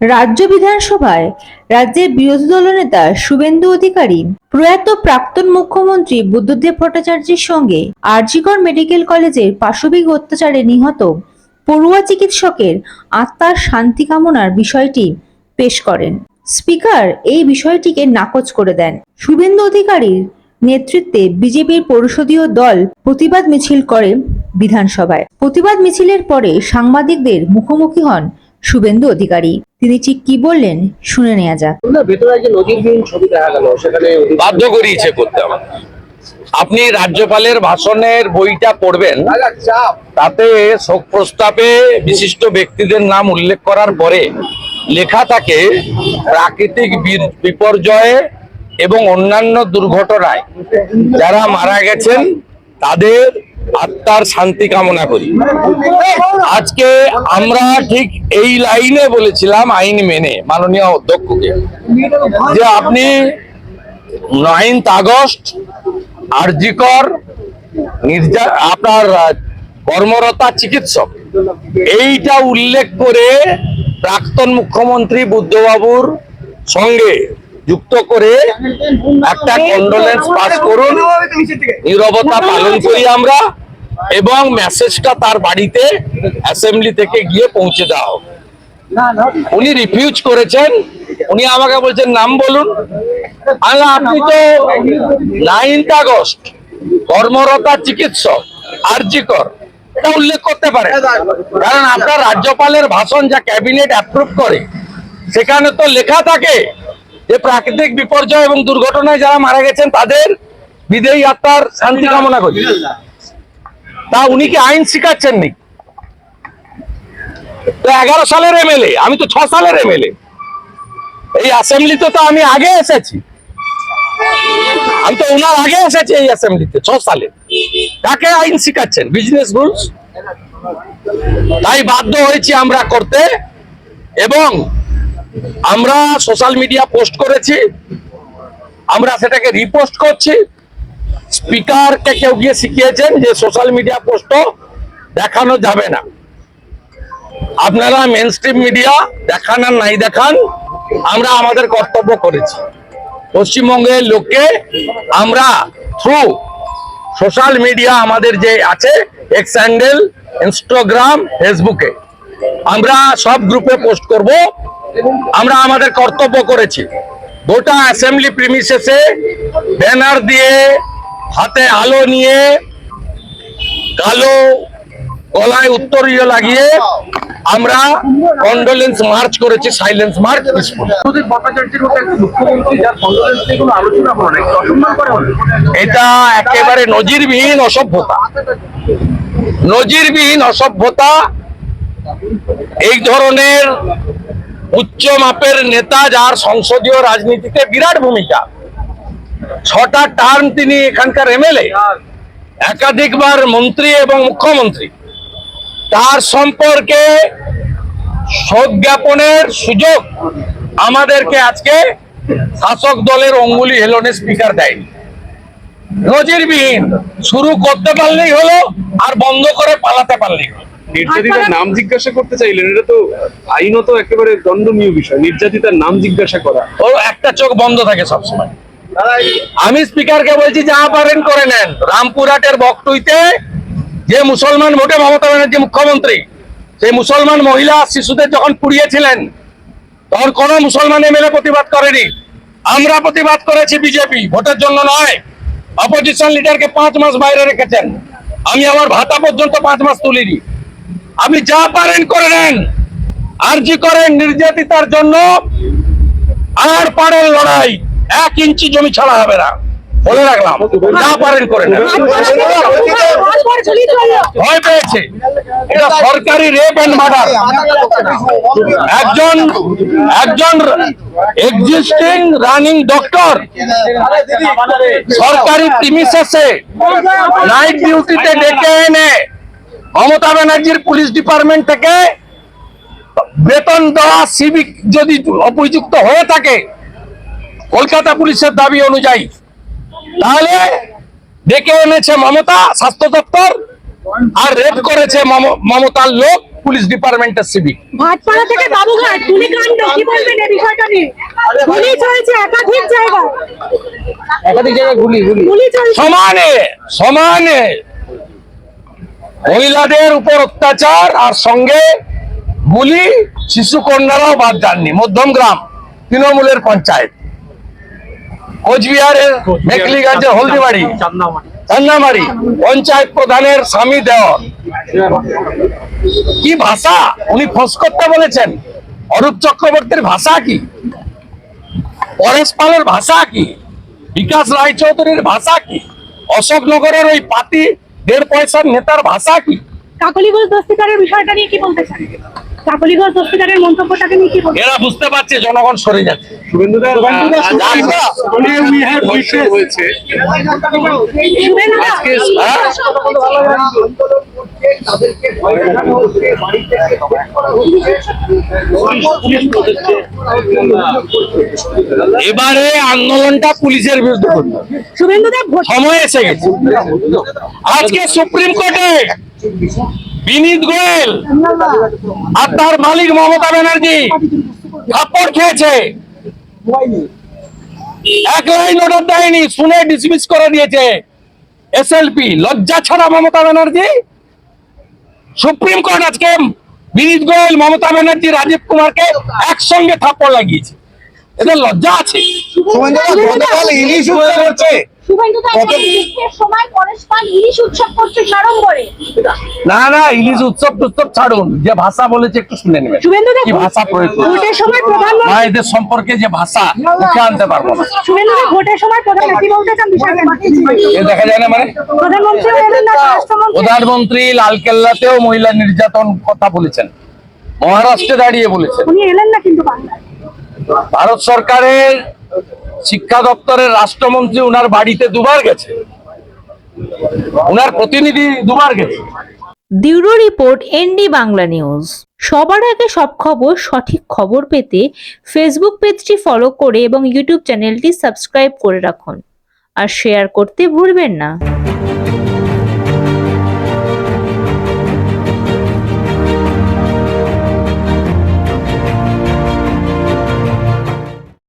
রাজ্য বিধানসভায় রাজ্যের বিরোধী দলনেতা শুভেন্দু অধিকারী, প্রয়াত প্রাক্তন মুখ্যমন্ত্রী বুদ্ধদেব ভট্টাচার্যের সঙ্গে আরজিকর মেডিকেল কলেজের পাশবিক অত্যাচারে নিহত পড়ুয়া চিকিৎসকের আত্মার শান্তি কামনার বিষয়টি পেশ করেন। স্পিকার এই বিষয়টিকে নাকচ করে দেন। শুভেন্দু অধিকারীর নেতৃত্বে বিজেপির পরিষদীয় দল প্রতিবাদ মিছিল করে বিধানসভায়। প্রতিবাদ মিছিলের পরে সাংবাদিকদের মুখোমুখি হন শুভেন্দু অধিকারী তিনি ঠিক কি বললেন শুনে নেওয়া যাক না ভেতরে যে নজিরবিহীন ছবি দেখা গেল সেখানে বাধ্য করিয়েছে করতে আমার আপনি রাজ্যপালের ভাষণের বইটা পড়বেন তাতে শোক প্রস্তাবে বিশিষ্ট ব্যক্তিদের নাম উল্লেখ করার পরে লেখা থাকে প্রাকৃতিক বি- বিপর্যয়ে এবং অন্যান্য দুর্ঘটনায় যারা মারা গেছেন তাদের আত্মার শান্তি কামনা করি আজকে আমরা ঠিক এই লাইনে বলেছিলাম আইন মেনে, মাননীয় অধ্যক্ষকে, যে আপনি নাইন্থ আগস্ট আরজিকর নির্যা আপনার কর্মরতা চিকিৎসক। এইটা উল্লেখ করে প্রাক্তন মুখ্যমন্ত্রী বুদ্ধবাবুর সঙ্গে যুক্ত করে একটা কন্ডোলেন্স পাস করুন। নীরবতা পালন করি আমরা। এবং মেসেজটা তার বাড়িতে অ্যাসেম্বলি থেকে গিয়ে পৌঁছে দেওয়া হোক। উনি রিফিউজ করেছেন। উনি আমাকে বলছেন, নাম বলুন। আপনি তো নাইন্থ আগস্ট, কর্মরতা চিকিৎসক, আরজিকর। এটা উল্লেখ করতে পারে কারণ আপনার রাজ্যপালের ভাষণ যা ক্যাবিনেট অ্যাপ্রুভ করে, সেখানে তো লেখা থাকে যে প্রাকৃতিক বিপর্যয় এবং দুর্ঘটনায় যারা মারা গেছেন, তাদের বিদেয়ী আত্মার শান্তি কামনা করি। তা উনি কি আইন শিখাচ্ছেন নি তো এগারো সালের এমএলএ, আমি তো ছ সালের এমএলএ। এই অ্যাসেম্বলিতে তো আমি আগে এসেছি। আমি তো ওনার আগে এসেছি এই অ্যাসেম্বলিতে ছ সালে। কাকে আইন শিখাচ্ছেন? বিজনেস রুলস তাই বাধ্য হয়েছি আমরা করতে এবং আমরা সোশ্যাল মিডিয়া পোস্ট করেছি। আমরা সেটাকে রিপোস্ট করছি। স্পিকারকে কেউ গিয়ে শিখিয়েছেন যে সোশ্যাল মিডিয়া পোস্টও দেখানো যাবে না। আপনারা মেন মিডিয়া দেখান আর নাই দেখান, আমরা আমাদের কর্তব্য করেছি। পশ্চিমবঙ্গের লোককে আমরা থ্রু সোশ্যাল মিডিয়া আমাদের যে আছে এক্স হ্যান্ডেল ইনস্টাগ্রাম ফেসবুকে আমরা সব গ্রুপে পোস্ট করব। আমরা আমাদের কর্তব্য করেছি। গোটা অ্যাসেম্বলি প্রিমিসেসে ব্যানার দিয়ে হাতে আলো নিয়ে কালো গলায় উত্তরীয় লাগিয়ে আমরা কন্ডোলেন্স মার্চ করেছি সাইলেন্স মার্চ এটা একেবারে নজিরবিহীন অসভ্যতা। নজিরবিহীন অসভ্যতা এই ধরনের উচ্চ মাপের নেতা যার সংসদীয় রাজনীতিতে বিরাট ভূমিকা। ছটা টার্ম তিনি এখানকার এমএলএ একাধিকবার মন্ত্রী এবং মুখ্যমন্ত্রী। তার সম্পর্কে শোক জ্ঞাপনের সুযোগ আমাদেরকে আজকে শাসক দলের অঙ্গুলি হেলনে স্পিকার দেয়নি নজিরবিহীন শুরু করতে পারলেই হলো আর বন্ধ করে পালাতে পারলেই হলো। নির্যাতিতার নাম জিজ্ঞাসা করতে চাইলেন এটা তো আইনত একেবারে দণ্ডনীয় বিষয় নির্যাতিতার নাম জিজ্ঞাসা করা। ও একটা চোখ বন্ধ থাকে সবসময়। আমি স্পিকারকে বলছি, যা পারেন করে নেন। রামপুরহাটের বকটুইতে যে মুসলমান ভোটে মমতা ব্যানার্জি মুখ্যমন্ত্রী, সেই মুসলমান মহিলা শিশুদের যখন পুড়িয়েছিলেন, তখন কোন মুসলমান এমএলএ প্রতিবাদ করেনি। আমরা প্রতিবাদ করেছি বিজেপি, ভোটের জন্য নয়। অপোজিশন লিডারকে পাঁচ মাস বাইরে রেখেছেন। আমি আমার ভাতা পর্যন্ত পাঁচ মাস তুলিনি। আপনি যা পারেন করে নেন। আরজি করেন নির্যাতিতার জন্য আর পাড়ের লড়াই। এক ইঞ্চি জমি ছাড়া হবে না। বলে রাখলাম, যা পারেন করে ভয় পেয়েছে। এটা সরকারি রেপ এন্ড মার্ডার একজন একজন এক্সিস্টিং রানিং ডক্টর সরকারি প্রিমিসেসে নাইট ডিউটিতে ডেকে এনে মমতা ব্যানার্জির পুলিশ ডিপার্টমেন্ট থেকে বেতন দেওয়া সিভিক যদি অভিযুক্ত হয়ে থাকে কলকাতা পুলিশের দাবি অনুযায়ী। তাহলে ডেকে এনেছে মমতা স্বাস্থ্য দপ্তর আর রেপ করেছে মমতার লোক পুলিশ ডিপার্টমেন্টের সিভিক। ভাটপাড়া থেকে বাবুঘাট গুলিকাণ্ড কি বলবেন এই বিষয়টা নিয়ে? গুলি চলছে একাধিক জায়গায়। একাধিক জায়গায় গুলি গুলি গুলি সমানে সমানে মহিলাদের উপর অত্যাচার আর সঙ্গে গুলি শিশু কন্যারাও বাদ যাননি। মধ্যমগ্রাম তৃণমূলের পঞ্চায়েত। কোচবিহারের মেকলিগঞ্জে হলদিবাড়ি। চান্নামারি পঞ্চায়েত প্রধানের স্বামী দেওয়ার। কি ভাষা? উনি ফোঁস করতে বলেছেন। অরূপ চক্রবর্তীর ভাষা কি? পরেশ পালের ভাষা কি? বিকাশ রায়চৌধুরীর ভাষা কি? অশোকনগরের ওই পাতি দেড় পয়সার নেতার ভাষা কি? কাকলিগঞ্জ দস্তিকারের বিষয়টা নিয়ে কি বলতে চান? কাকলিগঞ্জ দস্তিকারের মন্তব্যটাকে নিয়ে কি এরা বুঝতে পারছে জনগণ সরে যাচ্ছে? এবারে আন্দোলনটা পুলিশের বিরুদ্ধে সময় এসে গেছে। আজকে সুপ্রিম কোর্টে বিনীত গোয়েল আর তার মালিক মমতা ব্যানার্জি থাপ্পড় খেয়েছে। এক লাইন অর্ডার দেয়নি, শুনে ডিসমিস করে দিয়েছে এসএলপি লজ্জা ছাড়া মমতা ব্যানার্জি? সুপ্রিম কোর্ট আজকে বিনীত গোয়েল, মমতা ব্যানার্জি, রাজীব কুমারকে একসঙ্গে থাপ্পড় লাগিয়েছে। এদের লজ্জা আছে। ইলিশ শুভেন্দুদা এবার গ্রীষ্মের সময় পরেশ পাল ইলিশ উৎসব করছে সাড়ম্বরে না না ইলিশ উৎসব টুৎসব ছাড়ুন। যে ভাষা বলেছে একটু শুনে নেবেন। কি ভাষা প্রয়োগ করছে? প্রধানমন্ত্রী সম্পর্কে যে ভাষা মুখে আনতে পারব না। দেখা যায় না মানে? প্রধানমন্ত্রী লালকেল্লাতেও মহিলা নির্যাতন কথা বলেছেন। মহারাষ্ট্রে দাঁড়িয়ে বলেছেন। না কিন্তু ভারত সরকারের শিক্ষা দপ্তরের রাষ্ট্রমন্ত্রী উনার বাড়িতে দুবার গেছে। উনার প্রতিনিধি দুবার গেছে। Bureau report ND Bangla news. সবার আগে সব খবর, সঠিক খবর পেতে ফেসবুক পেজটি ফলো করে এবং ইউটিউব চ্যানেলটি সাবস্ক্রাইব করে রাখুন। আর শেয়ার করতে ভুলবেন না।